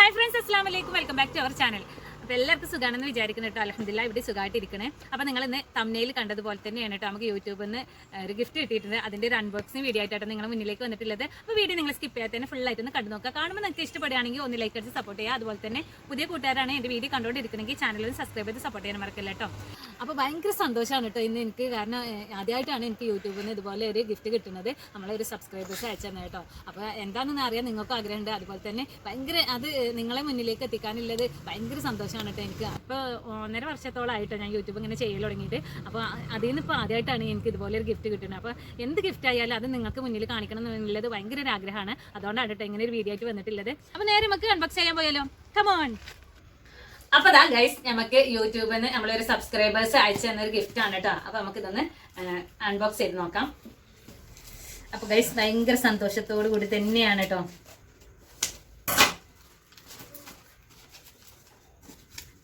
Hi friends അസ്ലാം വലൈക്കും welcome back to our channel അപ്പോൾ എല്ലാവർക്കും സുഖമാണെന്ന് വിചാരിക്കുന്നു കേട്ടോ. അലഹമില്ല ഇവിടെ സുഖമായിട്ട് ഇരിക്കണേ അപ്പോൾ നിങ്ങൾ ഇന്ന് തമ്മിൽ കണ്ടതുപോലെ തന്നെയാണ് കേട്ടോ നമുക്ക് യൂട്യൂബിൽ നിന്ന് ഒരു ഗിഫ്റ്റ് കിട്ടിയിട്ടുണ്ട്. അതിന്റെ ഒരു അൺബോക്സിങ് വീഡിയോ ആയിട്ടാണ് നിങ്ങളുടെ മുന്നിലേക്ക് വന്നിട്ടുള്ളത്. അപ്പോൾ വീഡിയോ നിങ്ങൾ സ്കിപ്പ് ചെയ്യാതെ തന്നെ ഫുള്ളായിട്ട് ഒന്ന് കണ്ടു നോക്കുക. കാണുമ്പോൾ നിങ്ങൾക്ക് ഇഷ്ടപ്പെടുകയാണെങ്കിൽ ഒന്ന് ലൈക്ക് അടിച്ച് സപ്പോർട്ട് ചെയ്യുക. അതുപോലെ തന്നെ പുതിയ കൂട്ടുകാരാണ് എന്റെ വീഡിയോ കണ്ടുകൊണ്ടിരിക്കണമെങ്കിൽ ചാനലിൽ സബ്സ്ക്രൈബ് ചെയ്ത് സപ്പോർട്ട് ചെയ്യാൻ മറക്കില്ല കേട്ടോ. അപ്പോൾ ഭയങ്കര സന്തോഷമാണ് കേട്ടോ ഇന്ന് എനിക്ക് കാരണം ആദ്യമായിട്ടാണ് എനിക്ക് യൂട്യൂബിൽ നിന്ന് ഇതുപോലെ ഒരു ഗിഫ്റ്റ് കിട്ടുന്നത്. നമ്മളെ ഒരു സബ്സ്ക്രൈബേഴ്സ് അയച്ചു തന്നെ കേട്ടോ അപ്പോൾ എന്താണെന്ന് അറിയാൻ നിങ്ങൾക്കും ആഗ്രഹമുണ്ട്. അതുപോലെ തന്നെ ഭയങ്കര അത് നിങ്ങളെ മുന്നിലേക്ക് എത്തിക്കാനുള്ളത് ഭയങ്കര സന്തോഷമാണ് കേട്ടോ എനിക്ക്. അപ്പോൾ ഒന്നര വർഷത്തോളമായിട്ടോ ഞാൻ യൂട്യൂബ് ഇങ്ങനെ ചെയ്യൽ തുടങ്ങിയിട്ട്. അപ്പോൾ അതിൽ നിന്ന് ഇപ്പോൾ ആദ്യമായിട്ടാണ് എനിക്ക് ഇതുപോലെ ഒരു ഗിഫ്റ്റ് കിട്ടുന്നത്. അപ്പോൾ എന്ത് ഗിഫ്റ്റ് ആയാലും അത് നിങ്ങൾക്ക് മുന്നിൽ കാണിക്കണം എന്നുള്ളത് ഭയങ്കര ഒരു ആഗ്രഹമാണ്. അതുകൊണ്ടാണ് കേട്ടോ ഇങ്ങനെ ഒരു വീഡിയോ ആയിട്ട് വന്നിട്ടുള്ളത്. അപ്പോൾ നേരെ നമുക്ക് അൺബോക്സ് ചെയ്യാൻ പോയാലോ? കമോൺ അപ്പൊ ദാ ഗൈസ് നമുക്ക് യൂട്യൂബിൽ നിന്ന് നമ്മളൊരു സബ്സ്ക്രൈബേഴ്സ് അയച്ചു തന്നൊരു ഗിഫ്റ്റ് ആണ് കേട്ടോ അപ്പൊ നമുക്ക് ഇതൊന്ന് അൺബോക്സ് ചെയ്ത് നോക്കാം. അപ്പൊ ഗൈസ് ഭയങ്കര സന്തോഷത്തോടു കൂടി തന്നെയാണ് കേട്ടോ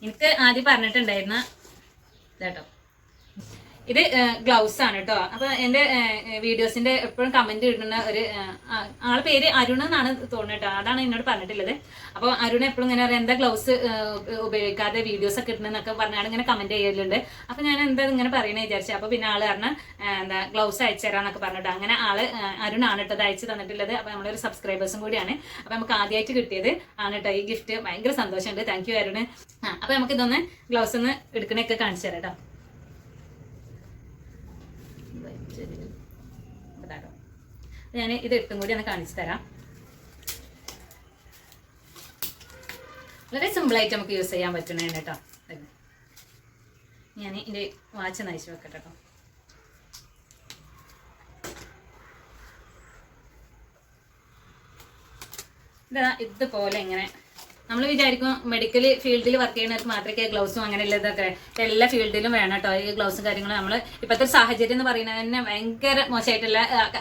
എനിക്ക് ആദ്യം പറഞ്ഞിട്ടുണ്ടായിരുന്ന ഇതാട്ടോ ഇത് ഗ്ലൗസ് ആണ് കേട്ടോ അപ്പൊ എന്റെ വീഡിയോസിന്റെ എപ്പോഴും കമന്റ് ഇടുന്ന ഒരു ആളെ പേര് അരുൺ എന്നാണ് തോന്നുന്നത് കേട്ടോ അതാണ് എന്നോട് പറഞ്ഞിട്ടുള്ളത്. അപ്പോൾ അരുൺ എപ്പോഴും ഇങ്ങനെ എന്താ ഗ്ലൗസ് ഉപയോഗിക്കാതെ വീഡിയോസ് ഒക്കെ ഇടുന്നതെന്നൊക്കെ പറഞ്ഞാണ് ഇങ്ങനെ കമന്റ് ചെയ്യലുണ്ട്. അപ്പൊ ഞാൻ എന്താ ഇങ്ങനെ പറയണേ വിചാരിച്ചു അപ്പൊ പിന്നെ ആൾ പറഞ്ഞ എന്താ ഗ്ലൗസ് അയച്ചു തരാന്നൊക്കെ പറഞ്ഞിട്ട്. അങ്ങനെ ആൾ അരുണാണ് കേട്ടോ ഇത് അയച്ചു തന്നിട്ടുള്ളത്. അപ്പൊ നമ്മളൊരു സബ്സ്ക്രൈബേഴ്സും കൂടിയാണ്. അപ്പൊ നമുക്ക് ആദ്യമായിട്ട് കിട്ടിയത് ആണ് കേട്ടോ ഈ ഗിഫ്റ്റ് ഭയങ്കര സന്തോഷമുണ്ട്. താങ്ക് യു അരുണ് അപ്പൊ നമുക്ക് ഇതൊന്ന് ഗ്ലൗസ് ഒന്ന് എടുക്കണൊക്കെ കാണിച്ചു തരാം കേട്ടോ ഞാൻ ഇത് ഇട്ടും കൂടി ഒന്ന് കാണിച്ചു തരാം. വളരെ സിമ്പിൾ ആയിട്ട് നമുക്ക് യൂസ് ചെയ്യാൻ പറ്റണേ കേട്ടോ. ഞാൻ ഇതിന്റെ വാച്ച് നയിച്ചു വെക്കട്ടെ കേട്ടോ. ഇതാ ഇതുപോലെ ഇങ്ങനെ നമ്മൾ വിചാരിക്കും മെഡിക്കൽ ഫീൽഡിൽ വർക്ക് ചെയ്യുന്നവർക്ക് മാത്രമേ ഗ്ലൗസും അങ്ങനെയുള്ള ഇതൊക്കെ എല്ലാ ഫീൽഡിലും വേണം കേട്ടോ. ഈ ഗ്ലൗസും കാര്യങ്ങളും നമ്മൾ ഇപ്പോഴത്തെ സാഹചര്യം എന്ന് പറയുന്നത് തന്നെ ഭയങ്കര മോശമായിട്ടുള്ള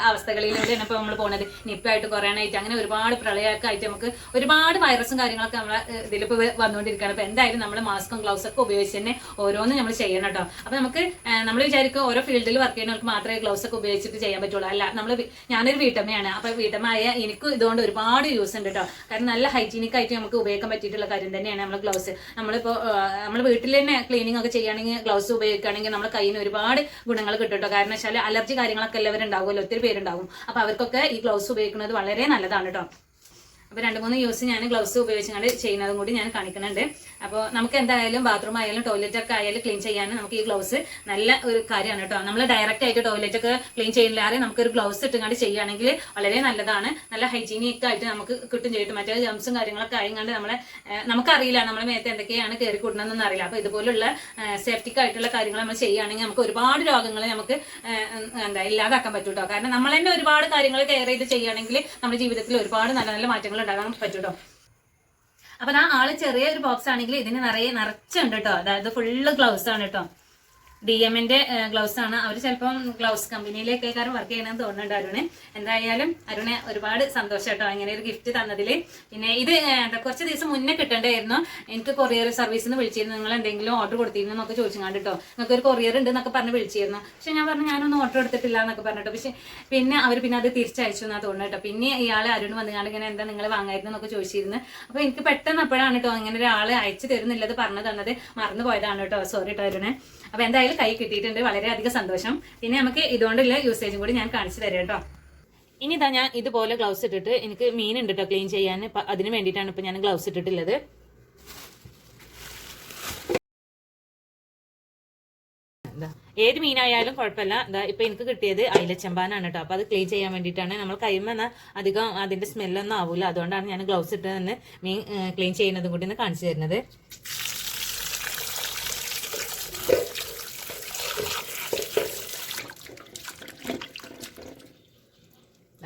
അവസ്ഥകളിലൂടെയാണ് ഇപ്പോൾ നമ്മൾ പോകുന്നത് നിപ്പായിട്ട് കൊറോണയായിട്ട് അങ്ങനെ ഒരുപാട് പ്രളയമൊക്കെ ആയിട്ട് നമുക്ക് ഒരുപാട് വൈറസും കാര്യങ്ങളൊക്കെ നമ്മളെ ഇതിലിപ്പോൾ വന്നുകൊണ്ടിരിക്കുകയാണ്. അപ്പോൾ എന്തായാലും നമ്മൾ മാസ്കും ഗ്ലൗസും ഒക്കെ ഉപയോഗിച്ച് തന്നെ ഓരോന്നും നമ്മൾ ചെയ്യണം കേട്ടോ. അപ്പോൾ നമുക്ക് നമ്മൾ വിചാരിക്കും ഓരോ ഫീൽഡിൽ വർക്ക് ചെയ്യുന്നവർക്ക് മാത്രമേ ഗ്ലൗസ് ഒക്കെ ഉപയോഗിച്ചിട്ട് ചെയ്യാൻ പറ്റുള്ളൂ. അല്ല നമ്മൾ ഞാനൊരു വീട്ടമ്മയാണ്. അപ്പോൾ വീട്ടമ്മയായ എനിക്ക് ഇതുകൊണ്ട് ഒരുപാട് യൂസ് ഉണ്ട് കേട്ടോ. കാരണം നല്ല ഹൈജീനിക് ആയിട്ട് നമുക്ക് ഉപയോഗിക്കാൻ പറ്റിയിട്ടുള്ള കാര്യം തന്നെയാണ് നമ്മൾ ഗ്ലൗസ് നമ്മളിപ്പോൾ നമ്മൾ വീട്ടിൽ തന്നെ ക്ലീനിങ് ഒക്കെ ചെയ്യുകയാണെങ്കിൽ ഗ്ലൗസ് ഉപയോഗിക്കുകയാണെങ്കിൽ നമ്മുടെ കയ്യിന് ഒരുപാട് ഗുണങ്ങൾ കിട്ടും കാരണം വെച്ചാൽ അലർജി കാര്യങ്ങളൊക്കെ എല്ലാവരും ഉണ്ടാവുമല്ലോ ഒത്തിരി പേരുണ്ടാവും. അപ്പോൾ അവർക്കൊക്കെ ഈ ഗ്ലൗസ് ഉപയോഗിക്കുന്നത് വളരെ നല്ലതാണ് കേട്ടോ. അപ്പോൾ രണ്ട് മൂന്ന് യൂസ് ഞാൻ ഗ്ലൗസ് ഉപയോഗിച്ചുകൊണ്ട് ചെയ്യുന്നതും കൂടി ഞാൻ കാണിക്കുന്നുണ്ട്. അപ്പോൾ നമുക്ക് എന്തായാലും ബാത്റൂം ആയാലും ടോയ്ലറ്റ് ഒക്കെ ആയാലും ക്ലീൻ ചെയ്യാൻ നമുക്ക് ഈ ഗ്ലൗസ് നല്ല ഒരു കാര്യമാണ് കേട്ടോ. നമ്മൾ ഡയറക്റ്റ് ആയിട്ട് ടോയ്ലറ്റ് ഒക്കെ ക്ലീൻ ചെയ്യുന്നില്ലാതെ നമുക്ക് ഒരു ഗ്ലൗസ് ഇട്ടുകൊണ്ട് ചെയ്യുകയാണെങ്കിൽ വളരെ നല്ലതാണ്. നല്ല ഹൈജീനിക് ആയിട്ട് നമുക്ക് കിട്ടും ചെയ്തിട്ട് മറ്റേ ജംസും കാര്യങ്ങളൊക്കെ ആയിങ്ങാണ്ട് നമ്മളെ നമുക്കറിയില്ല നമ്മളെ മേത്ത് എന്തൊക്കെയാണ് കയറി കൂടണമെന്നൊന്നും അറിയില്ല. അപ്പോൾ ഇതുപോലുള്ള സേഫ്റ്റിക്ക് ആയിട്ടുള്ള കാര്യങ്ങൾ നമ്മൾ ചെയ്യുകയാണെങ്കിൽ നമുക്ക് ഒരുപാട് രോഗങ്ങൾ നമുക്ക് എന്താ ഇല്ലാതാക്കാൻ പറ്റൂട്ടോ. കാരണം നമ്മൾ തന്നെ ഒരുപാട് കാര്യങ്ങൾ കെയർ ചെയ്ത് ചെയ്യുകയാണെങ്കിൽ നമ്മുടെ ജീവിതത്തിൽ ഒരുപാട് നല്ല നല്ല മാറ്റങ്ങൾ ഉണ്ടാകാൻ പറ്റും കേട്ടോ അപ്പൊ ആ ആൾ ചെറിയ ഒരു ബോക്സ് ആണെങ്കിൽ ഇതിന് നിറയെ നിറച്ചുണ്ട് കേട്ടോ അതായത് ഫുള്ള് ഗ്ലൗസ് ആണ് കേട്ടോ ഡി എമ്മിന്റെ ഗ്ലൗസ് ആണ്. അവർ ചിലപ്പം ഗ്ലൗസ് കമ്പനിയിലേക്കാരും വർക്ക് ചെയ്യണമെന്ന് തോന്നുന്നുണ്ട് അരുണ്. എന്തായാലും അരുണ് ഒരുപാട് സന്തോഷം കേട്ടോ ഇങ്ങനെ ഒരു ഗിഫ്റ്റ് തന്നതിൽ പിന്നെ ഇത് കുറച്ച് ദിവസം മുന്നേ കിട്ടേണ്ടായിരുന്നു. എനിക്ക് കൊറിയർ സർവീസ് നിന്ന് വിളിച്ചിരുന്നു. നിങ്ങൾ എന്തെങ്കിലും ഓർഡർ കൊടുത്തിരുന്നു എന്നൊക്കെ ചോദിച്ചാണ്ട് കേട്ടോ നിങ്ങൾക്ക് ഒരു കൊറിയർ ഉണ്ട് എന്നൊക്കെ പറഞ്ഞ് വിളിച്ചിരുന്നു. പക്ഷെ ഞാൻ പറഞ്ഞു ഞാനൊന്നും ഓർഡർ എടുത്തിട്ടില്ല എന്നൊക്കെ പറഞ്ഞിട്ട്. പക്ഷെ പിന്നെ അവർ പിന്നെ അത് തിരിച്ചയച്ചു എന്നാ തോന്നുന്നു കേട്ടോ പിന്നെ ഇയാൾ അരുൺ വന്നുകൊണ്ട് ഇങ്ങനെ എന്താ നിങ്ങൾ വാങ്ങായിരുന്നു എന്നൊക്കെ ചോദിച്ചിരുന്നു. അപ്പൊ എനിക്ക് പെട്ടെന്ന് അപ്പോഴാണ് കേട്ടോ ഇങ്ങനെ ഒരാൾ അയച്ചു തരുന്നില്ലത് പറഞ്ഞു തന്നത്. മറന്നു പോയതാണ് കേട്ടോ സോറി കേട്ടോ അരുണ്. അപ്പൊ എന്തായാലും കൈ കിട്ടിയിട്ടുണ്ട്. വളരെയധികം സന്തോഷം. പിന്നെ നമുക്ക് ഇതുകൊണ്ടുള്ള യൂസേജും കൂടി ഞാൻ കാണിച്ചു തരാം കേട്ടോ. ഇനി ഇതാ ഞാൻ ഇതുപോലെ ഗ്ലൗസ് ഇട്ടിട്ട് എനിക്ക് മീൻ ഉണ്ട് കേട്ടോ ക്ലീൻ ചെയ്യാൻ. അതിന് വേണ്ടിയിട്ടാണ് ഇപ്പൊ ഞാൻ ഗ്ലൗസ് ഇട്ടിട്ടുള്ളത്. ഏത് മീനായാലും കുഴപ്പമില്ല. എന്താ ഇപ്പൊ എനിക്ക് കിട്ടിയത് അയിലച്ചമ്പാനാണ് കേട്ടോ. അപ്പൊ അത് ക്ലീൻ ചെയ്യാൻ വേണ്ടിയിട്ടാണ്. നമ്മൾ കൈമെന്ന അധികം അതിന്റെ സ്മെല്ലൊന്നും ആവൂല. അതുകൊണ്ടാണ് ഞാൻ ഗ്ലൗസ് ഇട്ട് തന്നെ മീൻ ക്ലീൻ ചെയ്യുന്നതും കൂടി കാണിച്ചു തരുന്നത്.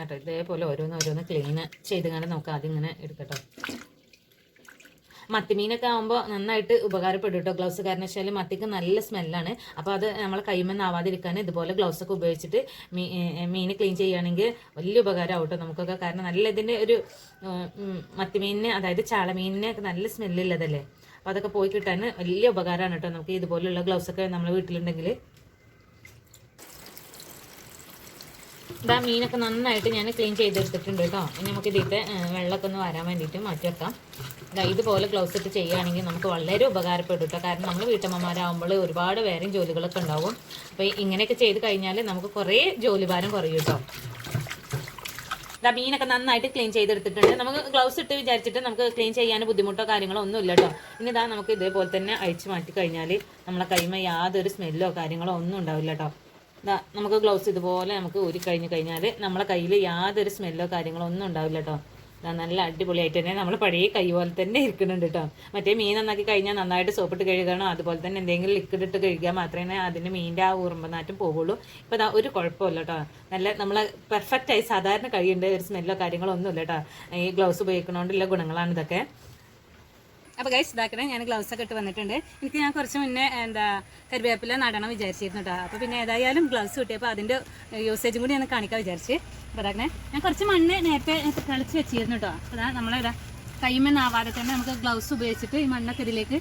കേട്ടോ. ഇതേപോലെ ഓരോന്ന് ഓരോന്ന് ക്ലീൻ ചെയ്ത് നമുക്ക് ആദ്യം ഇങ്ങനെ എടുക്കട്ടോ. മത്തിമീനൊക്കെ ആകുമ്പോൾ നന്നായിട്ട് ഉപകാരപ്പെടും കേട്ടോ. ഗ്ലൗസ് കാരണം വെച്ചാൽ മത്തിക്ക് നല്ല സ്മെല്ലാണ്. അപ്പോൾ അത് നമ്മൾ കൈമെന്ന് ആവാതിരിക്കാൻ ഇതുപോലെ ഗ്ലൗസ് ഒക്കെ ഉപയോഗിച്ചിട്ട് മീൻ ക്ലീൻ ചെയ്യുകയാണെങ്കിൽ വലിയ ഉപകാരമാവും കേട്ടോ നമുക്കൊക്കെ. കാരണം നല്ല ഇതിന്റെ ഒരു മത്തിമീനിന് അതായത് ചാളമീനിന് നല്ല സ്മെല്ലുള്ളതല്ലേ അപ്പോൾ അതൊക്കെ പോയി കിട്ടാൻ വലിയ ഉപകാരമാണ് കേട്ടോ. നമുക്ക് ഇതുപോലുള്ള ഗ്ലൗസ് ഒക്കെ നമ്മൾ വീട്ടിലുണ്ടെങ്കിൽ ഇതാ മീനൊക്കെ നന്നായിട്ട് ഞാൻ ക്ലീൻ ചെയ്തെടുത്തിട്ടുണ്ട് കേട്ടോ. ഇനി നമുക്ക് ഇതിന്റെ വെള്ളമൊക്കെ ഒന്ന് വരാൻ വേണ്ടിയിട്ട് മാറ്റി വെക്കാം. ഇതാ ഇതുപോലെ ക്ലോസ് ഇട്ട് ചെയ്യുകയാണെങ്കിൽ നമുക്ക് വളരെ ഉപകാരപ്പെടും കേട്ടോ. കാരണം നമ്മൾ വീട്ടമ്മമാരാകുമ്പോൾ ഒരുപാട് വേറെയും ജോലികളൊക്കെ ഉണ്ടാവും. അപ്പോൾ ഇങ്ങനെയൊക്കെ ചെയ്ത് കഴിഞ്ഞാൽ നമുക്ക് കുറേ ജോലിഭാരം കുറയും കേട്ടോ. ഇതാ മീനൊക്കെ നന്നായിട്ട് ക്ലീൻ ചെയ്തെടുത്തിട്ടുണ്ട്. നമുക്ക് ഗ്ലൗസ് ഇട്ട് വിചാരിച്ചിട്ട് നമുക്ക് ക്ലീൻ ചെയ്യാൻ ബുദ്ധിമുട്ടോ കാര്യങ്ങളോ ഒന്നും ഇല്ല കേട്ടോ. ഇനി ഇതാ നമുക്ക് ഇതേപോലെ തന്നെ അഴിച്ചു മാറ്റി കഴിഞ്ഞാൽ നമ്മളെ കൈമ യാതൊരു സ്മെല്ലോ കാര്യങ്ങളോ ഒന്നും ഉണ്ടാവില്ല കേട്ടോ. നമുക്ക് ഗ്ലൗസ് ഇതുപോലെ നമുക്ക് ഊരി കഴിഞ്ഞ് കഴിഞ്ഞാൽ നമ്മളെ കയ്യിൽ യാതൊരു സ്മെല്ലോ കാര്യങ്ങളോ ഒന്നും ഉണ്ടാവില്ല കേട്ടോ നല്ല അടിപൊളിയായിട്ട് തന്നെ നമ്മൾ പഴയ കൈ പോലെ തന്നെ ഇരിക്കുന്നുണ്ട് കേട്ടോ മറ്റേ മീൻ നന്നാക്കി കഴിഞ്ഞാൽ നന്നായിട്ട് സോപ്പിട്ട് കഴുകണം? അതുപോലെ തന്നെ എന്തെങ്കിലും ലിക്വിഡ് ഇട്ട് കഴുകിയാൽ മാത്രമേ അതിന്റെ മീന്റെ ആ ഊർമ്പനാറ്റം പോകുള്ളൂ ഇപ്പോൾ ഇതാ ഒരു കുഴപ്പമില്ല കേട്ടോ നല്ല നമ്മൾ പെർഫെക്റ്റ് ആയി സാധാരണ കഴിയുണ്ട് ഒരു സ്മെല്ലോ കാര്യങ്ങളോ ഒന്നുമില്ല കേട്ടോ ഈ ഗ്ലൗസ് ഉപയോഗിക്കണോണ്ടുള്ള ഗുണങ്ങളാണ് ഇതൊക്കെ അപ്പോൾ ഗൈസ് ഇതാക്കണേ ഞാൻ ഗ്ലൗസ് ഒക്കെ ഇട്ട് വന്നിട്ടുണ്ട്. എനിക്ക് ഞാൻ കുറച്ച് മുന്നേ എന്താ കരുവേപ്പില നടണം വിചാരിച്ചിരുന്നു കേട്ടോ അപ്പോൾ പിന്നെ ഏതായാലും ഗ്ലൗസ് കിട്ടിയപ്പോൾ അതിന്റെ യൂസേജും കൂടി ഞാൻ കാണിക്കാൻ വിചാരിച്ച്. അപ്പോൾ അതാക്കണേ ഞാൻ കുറച്ച് മണ്ണ് നേരത്തെ കളിച്ച് വെച്ചിരുന്നു കേട്ടോ അതാ നമ്മളെ കൈമെന്നാവാതെ തന്നെ നമുക്ക് ഗ്ലൗസ് ഉപയോഗിച്ചിട്ട് ഈ മണ്ണൊക്കെ ഇതിലേക്ക്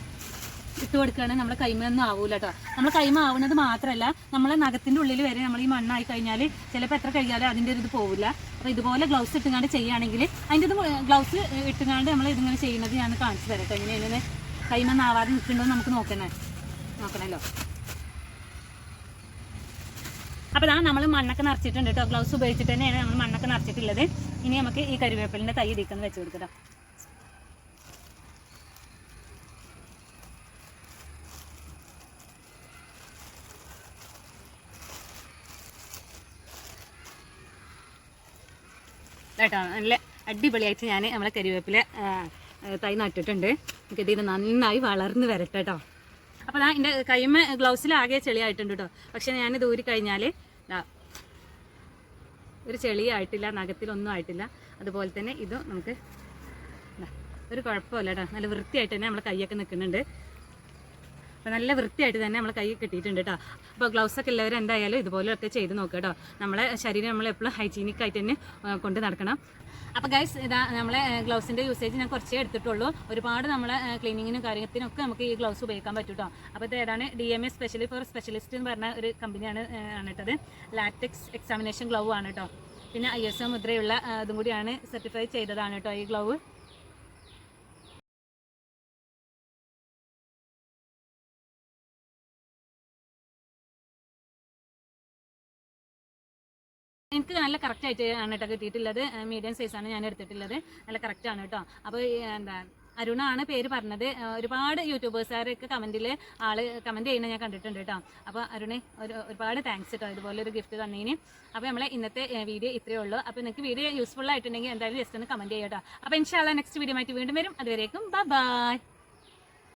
ഇട്ട് കൊടുക്കുകയാണെങ്കിൽ നമ്മുടെ കൈമൊന്നും ആവൂല കേട്ടോ നമ്മൾ കൈമ ആവുന്നത് മാത്രമല്ല നമ്മളെ നഗത്തിന്റെ ഉള്ളിൽ വരെ നമ്മൾ ഈ മണ്ണായി കഴിഞ്ഞാൽ ചിലപ്പോൾ എത്ര കഴിയാലും അതിന്റെ ഒരു ഇത് പോവില്ല അപ്പോൾ ഇതുപോലെ ഗ്ലൗസ് ഇട്ടുങ്ങാണ്ട് ചെയ്യുകയാണെങ്കിൽ അതിന്റെ ഇത് ഗ്ലൗസ് ഇട്ടുങ്ങാണ്ട് നമ്മൾ ഇതിങ്ങനെ ചെയ്യുന്നത് ഞാൻ കാണിച്ചു തരാം കേട്ടോ എങ്ങനെയാണ് കൈമ ആവാതെ നിൽക്കുന്നുണ്ടോ നമുക്ക് നോക്കണേ. നോക്കണമല്ലോ അപ്പോൾ ഇതാ നമ്മൾ മണ്ണൊക്കെ നിറച്ചിട്ടുണ്ട് കേട്ടോ ഗ്ലൗസ് ഉപയോഗിച്ചിട്ട് തന്നെയാണ് നമ്മൾ മണ്ണൊക്കെ നിറച്ചിട്ടുള്ളത്. ഇനി നമുക്ക് ഈ കരിവേപ്പിലിന്റെ തൈ ഇതിക്കുന്ന വെച്ച് കൊടുക്കാം കേട്ടോ നല്ല അടിപൊളിയായിട്ട് ഞാൻ നമ്മളെ കരിവേപ്പില തൈ നട്ടിട്ടുണ്ട്. എനിക്കിത് ഇത് നന്നായി വളർന്ന് വരട്ടെ കേട്ടോ. അപ്പോൾ ഞാൻ എന്റെ കൈമ ഗ്ലൗസിലാകെ ചെളിയായിട്ടുണ്ട് കേട്ടോ. പക്ഷേ ഞാൻ ദൂരി കഴിഞ്ഞാൽ ഒരു ചെളിയായിട്ടില്ല നഖത്തിലൊന്നും ആയിട്ടില്ല. അതുപോലെ തന്നെ ഇതും നമുക്ക് ഒരു കുഴപ്പമില്ല കേട്ടോ. നല്ല വൃത്തിയായിട്ട് തന്നെ നമ്മളെ കൈയൊക്കെ നിൽക്കുന്നുണ്ട്. അപ്പോൾ നല്ല വൃത്തിയായിട്ട് തന്നെ നമ്മൾ കൈ കിട്ടിയിട്ടുണ്ട് കേട്ടോ അപ്പോൾ ഗ്ലൗസ് ഒക്കെ എല്ലാവരും എന്തായാലും ഇതുപോലെയൊക്കെ ചെയ്ത് നോക്കുക കേട്ടോ നമ്മളെ ശരീരം നമ്മൾ എപ്പോഴും ഹൈജീനിക് ആയിട്ട് തന്നെ കൊണ്ട് നടക്കണം. അപ്പോൾ ഗൈസ് ഇതാ നമ്മളെ ഗ്ലൗസിന്റെ യൂസേജ് ഞാൻ കുറച്ചേ എടുത്തിട്ടുള്ളൂ. ഒരുപാട് നമ്മളെ ക്ലീനിങ്ങിനും കാര്യത്തിനൊക്കെ നമുക്ക് ഈ ഗ്ലൗസ് ഉപയോഗിക്കാൻ പറ്റും കേട്ടോ അപ്പോൾ ഇത് ഏതാണ്? D M A specially for specialist എന്ന് പറഞ്ഞ ഒരു കമ്പനിയാണ് ആണിട്ടത് ലാറ്റക്സ് എക്സാമിനേഷൻ ഗ്ലൗ ആണ് കേട്ടോ പിന്നെ ഐ എസ് ഒ മുദ്രയുള്ള ഇതും കൂടിയാണ് സർട്ടിഫൈ ചെയ്തതാണ് കേട്ടോ ഈ ഗ്ലൗ എനിക്ക് നല്ല കറക്റ്റ് ആയിട്ട് ആണ് കേട്ടോ കിട്ടിയിട്ടുള്ളത്. മീഡിയം സൈസാണ് ഞാൻ എടുത്തിട്ടുള്ളത്. നല്ല കറക്റ്റ് ആണ് കേട്ടോ. അപ്പോൾ എന്താ അരുണാണ് പേര് പറഞ്ഞത്. ഒരുപാട് യൂട്യൂബേഴ്സുകാരൊക്കെ കമന്റിൽ ആൾ കമന്റ് ചെയ്യുന്നത് ഞാൻ കണ്ടിട്ടുണ്ട് കേട്ടോ. അപ്പോൾ അരുണെ ഒരു ഒരുപാട് താങ്ക്സ് കേട്ടോ. ഇതുപോലെ ഒരു ഗിഫ്റ്റ് തന്നതിന്. അപ്പോൾ നമ്മളെ ഇന്നത്തെ വീഡിയോ ഇത്രയേ ഉള്ളൂ. അപ്പോൾ നിങ്ങൾക്ക് വീഡിയോ യൂസ്ഫുൾ ആയിട്ടുണ്ടെങ്കിൽ എന്തായാലും ജസ്റ്റ് ഒന്ന് കമന്റ് ചെയ്യാം കേട്ടോ. അപ്പോൾ ഇൻഷാല്ല നെക്സ്റ്റ് വീഡിയോ ആയിട്ട് വീണ്ടും വരും. അതുവരേക്കും ബൈ